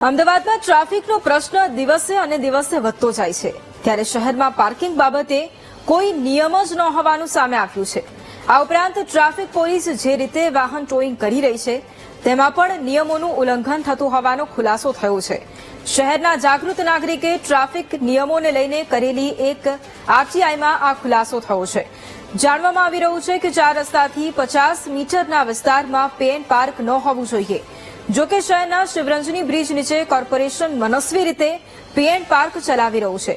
અમદાવાદમાં ટ્રાફિકનો પ્રશ્ન દિવસે અને દિવસે વધતો જાય છે. ત્યારે શહેરમાં પાર્કિંગ બાબતે કોઈ નિયમ જ ન હોવાનું સામે આવ્યું છે. આ ઉપરાંત ટ્રાફિક પોલીસ જે રીતે વાહન ટોઈંગ કરી રહી છે, તેમાં પણ નિયમોનું ઉલ્લંઘન થતું હોવાનો ખુલાસો થયો છે. શહેરના જાગૃત નાગરિકે ટ્રાફિક નિયમોને લઈને કરેલી એક આરટીઆઈમાં આ ખુલાસો થયો છે. જાણવામાં આવી રહ્યું છે કે ચાર રસ્તાથી પચાસ મીટરના વિસ્તારમાં પેન પાર્ક ન હોવું જોઈએ. જો કે શહેરના શિવરંજની બ્રિજ નીચે કોર્પોરેશન મનસ્વી રીતે પીએન પાર્ક ચલાવી રહ્યું છે.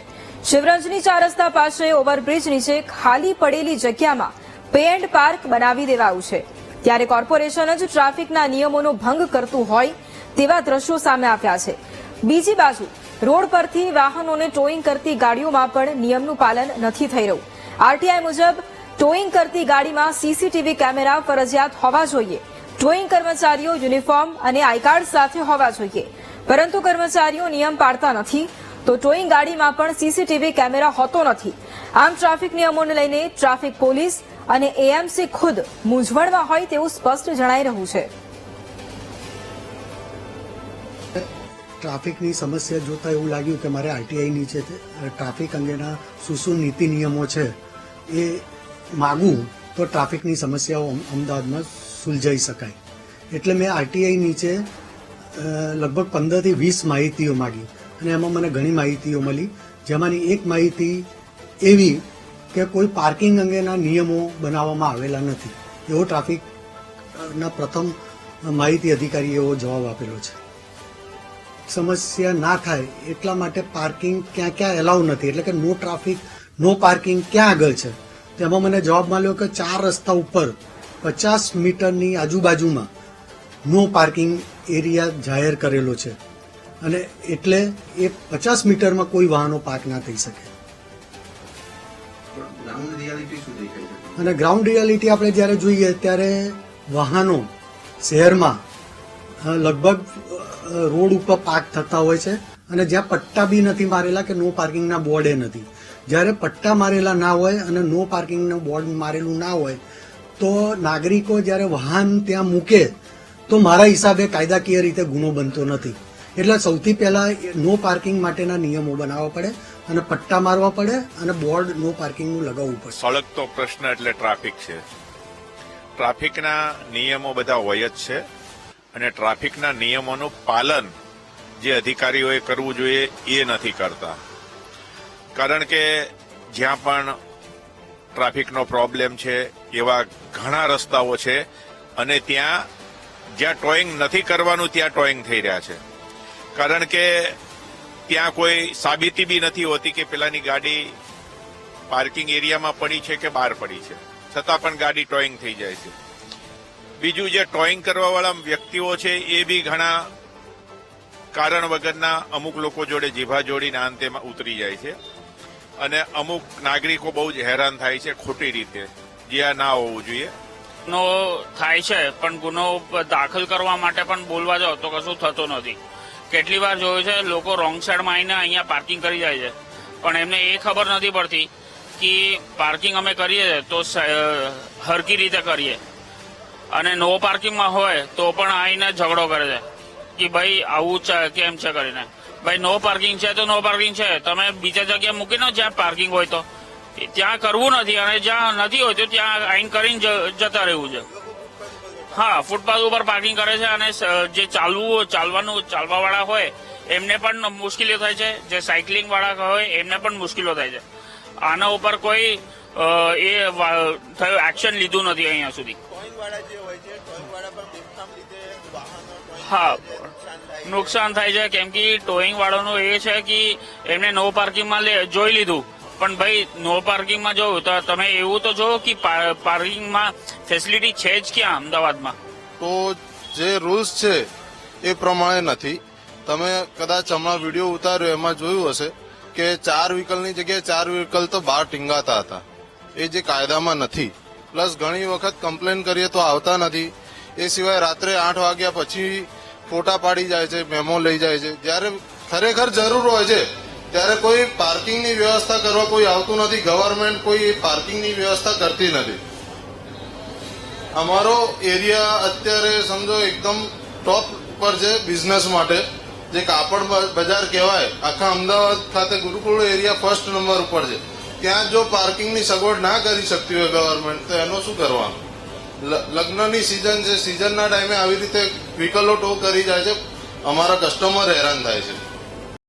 શિવરંજની ચાર રસ્તા પાસે ઓવરબ્રિજ નીચે ખાલી પડેલી જગ્યામાં પેન્ડ પાર્ક બનાવી દેવાયું છે. ત્યારે કોર્પોરેશન જ ટ્રાફિકના નિયમોનો ભંગ કરતું હોય તેવા દ્રશ્યો સામે આવ્યા છે. બીજી બાજુ, રોડ પરથી વાહનોને ટોઈંગ કરતી ગાડીઓમાં પણ નિયમનું પાલન નથી થઈ રહ્યું. આરટીઆઈ મુજબ, ટોઈંગ કરતી ગાડીમાં સીસીટીવી કેમેરા ફરજિયાત હોવા જોઈએ. ટોઈંગ કર્મચારીઓ યુનિફોર્મ અને આઈ કાર્ડ સાથે હોવા જોઈએ. પરંતુ કર્મચારીઓ નિયમ પાળતા નથી, તો ટોઈંગ ગાડીમાં પણ સીસીટીવી કેમેરા હોતો નથી. આમ ટ્રાફિક નિયમોને લઈને ટ્રાફિક પોલીસ અને એએમસી ખુદ મૂંઝવણમાં હોય તેવું સ્પષ્ટ જણાઈ રહ્યું છે. ટ્રાફિકની સમસ્યા જોતા એવું લાગ્યું કે મારે આરટીઆઈ નીચે ટ્રાફિક અંગેના શું શું નીતિ નિયમો છે એ માગું તો ટ્રાફિકની સમસ્યાઓ અમદાવાદમાં સુલઝાઈ શકાય. એટલે મેં આરટીઆઈ નીચે લગભગ પંદરથી વીસ માહિતીઓ માગી. અને એમાં મને ઘણી માહિતીઓ મળી. જેમાંની એક માહિતી એવી કે કોઈ પાર્કિંગ અંગેના નિયમો બનાવવામાં આવેલા નથી. એવો ટ્રાફિકના પ્રથમ માહિતી અધિકારીએ એવો જવાબ આપેલો છે. સમસ્યા ના થાય એટલા માટે પાર્કિંગ ક્યાં ક્યાં એલાઉ નથી. એટલે કે નો ટ્રાફિક, નો પાર્કિંગ ક્યાં આગળ છે? તેમાં મને જવાબ મળ્યો કે ચાર રસ્તા ઉપર પચાસ મીટરની આજુબાજુમાં નો પાર્કિંગ એરિયા જાહેર કરેલો છે. અને એટલે એ પચાસ મીટરમાં કોઈ વાહનો પાર્ક ના થઈ શકે. અને ગ્રાઉન્ડ રિયાલિટી આપણે જ્યારે જોઈએ ત્યારે વાહનો શહેરમાં લગભગ રોડ ઉપર પાર્ક થતા હોય છે. અને જ્યાં પટ્ટા બી નથી મારેલા કે નો પાર્કિંગના બોર્ડે નથી. જ્યારે પટ્ટા મારેલા ના હોય અને નો પાર્કિંગનું બોર્ડ મારેલું ના હોય તો નાગરિકો જ્યારે વાહન ત્યાં મૂકે, તો મારા હિસાબે કાયદાકીય રીતે ગુનો બનતો નથી. એટલે સૌથી પહેલા નો પાર્કિંગ માટેના નિયમો બનાવવા પડે અને પટ્ટા મારવા પડે અને બોર્ડ નો પાર્કિંગનું લગાવવું પડે. સળગતો પ્રશ્ન એટલે ટ્રાફિક છે. ટ્રાફિકના નિયમો બધા હોય જ છે અને ટ્રાફિકના નિયમોનું પાલન જે અધિકારીઓએ કરવું જોઈએ એ નથી કરતા. કારણ કે જ્યાં પણ ટ્રાફિકનો પ્રોબ્લેમ છે, એવા ઘણા રસ્તાઓ છે અને ત્યાં જ્યાં ટોઈંગ નથી કરવાનું, ત્યાં ટોઈંગ થઈ રહ્યા છે. કારણ કે ત્યાં કોઈ સાબિતી બી નથી હોતી કે પેલાની ગાડી પાર્કિંગ એરિયામાં પડી છે કે બહાર પડી છે. છતાં પણ ગાડી ટોઈંગ થઈ જાય છે. બીજું જે ટોઈંગ કરવાવાળા વ્યક્તિઓ છે, એ બી ઘણા કારણ વગરના અમુક લોકો જોડે જીભા જોડીને અંતેમાં ઉતરી જાય છે. અને અમુક નાગરિકો બહુ જ હેરાન થાય છે ખોટી રીતે. જે આ ના હોવું જોઈએ. ગુનો થાય છે, પણ ગુનો દાખલ કરવા માટે પણ બોલવા જાઓ તો કશું થતું નથી. કેટલી વાર જોયું છે, લોકો રોંગ સાઈડમાં આવીને અહીંયા પાર્કિંગ કરી જાય છે. પણ એમને એ ખબર નથી પડતી કે પાર્કિંગ અમે કરીએ તો હરકી રીતે કરીએ. અને નો પાર્કિંગમાં હોય તો પણ આવીને ઝઘડો કરે છે. કે ભાઈ આવું કેમ છે કરીને. ભાઈ નો પાર્કિંગ છે તો નો પાર્કિંગ છે. તમે બીજા જગ્યાએ મૂકી દો જ્યાં પાર્કિંગ હોય તો. ત્યાં કરવું નથી અને જ્યાં નથી હોય તો ત્યાં આઈન કરીને જતા રહેવું છે. હા ફૂટપાથ ઉપર પાર્કિંગ કરે છે અને જે ચાલવું ચાલવાનું ચાલવા વાળા હોય એમને પણ મુશ્કેલીઓ થાય છે. જે સાયકલિંગ વાળા હોય એમને પણ મુશ્કેલીઓ થાય છે. આના ઉપર કોઈ એ થયું એક્શન લીધું નથી અહીંયા સુધી. હા. નુકસાન થાય છે. કેમ કે ટોઈંગ વાળાનું એ છે કે એમને નો પાર્કિંગમાં જોઈ લીધું. પણ ભાઈ નો પાર્કિંગમાં જોયું તો તમે એવું તો જો કે પાર્કિંગમાં ફેસિલિટી છે જ ક્યાં અમદાવાદમાં? તો જે રૂલ્સ છે એ પ્રમાણે નથી. તમે કદાચ હમણાં વીડિયો ઉતાર્યો, એમાં જોયું હશે કે ચાર વ્હીકલની જગ્યાએ ચાર વ્હીકલ તો બહાર ટીંગાતા હતા. એ જે કાયદામાં નથી. પ્લસ ઘણી વખત કમ્પ્લેન કરીએ તો આવતા નથી. એ સિવાય રાત્રે આઠ વાગ્યા પછી ફોટા પાડી જાય છે, મેમો લઈ જાય છે. જ્યારે ખરેખર જરૂર હોય છે, ત્યારે કોઈ પાર્કિંગની વ્યવસ્થા કરવા કોઈ આવતું નથી. ગવર્મેન્ટ કોઈ પાર્કિંગની વ્યવસ્થા કરતી નથી. અમારો એરિયા અત્યારે સમજો એકદમ ટોપ પર છે બિઝનેસ માટે. જે કાપડ બજાર કહેવાય, આખા અમદાવાદ ખાતે ગુરુકુળ એરિયા ફર્સ્ટ નંબર ઉપર છે. ત્યાં જો પાર્કિંગની સગવડ ના કરી શકતી હોય ગવર્મેન્ટ તો એનો શું કરવાનું? લગ્નની સિઝન છે. સિઝનના ટાઈમે આવી રીતે વ્હીકલો ટો કરી જાય છે. અમારા કસ્ટમર હેરાન થાય છે.